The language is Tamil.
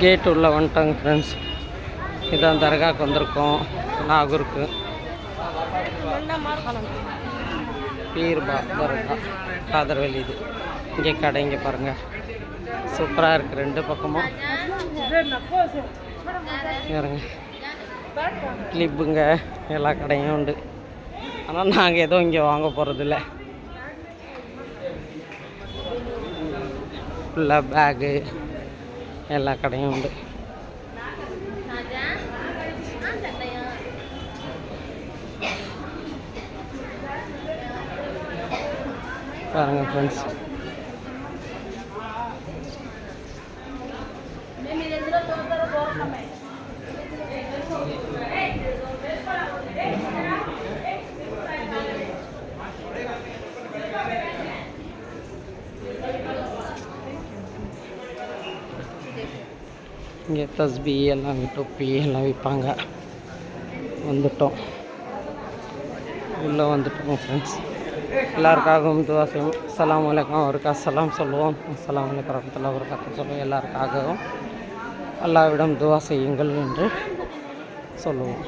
கேட் உள்ளே வந்துட்டாங்க ஃப்ரெண்ட்ஸ் இதான் தர்காவுக்கு வந்திருக்கோம். நாகூருக்கு. பீர்பா தர்கா காதர்வெளி இது. இங்கே கடை இங்கே பாருங்கள் சூப்பராக இருக்குது ரெண்டு பக்கமும். பாருங்க. கிளிப்புங்க எல்லா கடையும் உண்டு. ஆனால் நாங்கள் எதுவும் இங்கே வாங்க போகிறதில்ல ஃபுல்லாக பேகு எல்லா கடையும் உண்டு பாருங்க ஃப்ரெண்ட்ஸ் இங்கே தஸ்பி எல்லாம் டொப்பி எல்லாம் விற்பாங்க. வந்துட்டோம். உள்ளே வந்துட்டோம் ஃப்ரெண்ட்ஸ் எல்லாருக்காகவும் துவா செய்வோம் அஸ்ஸலாமு அலைக்கும் அவருக்கு அஸ்ஸலாம் சொல்லுவோம். வலைக்கம் அலைக்கும் ஒரு வரகாத்து சொல்லுவோம். எல்லாருக்காகவும் அல்லாவிடம் துவா செய்யுங்கள் என்று சொல்லுவோம்.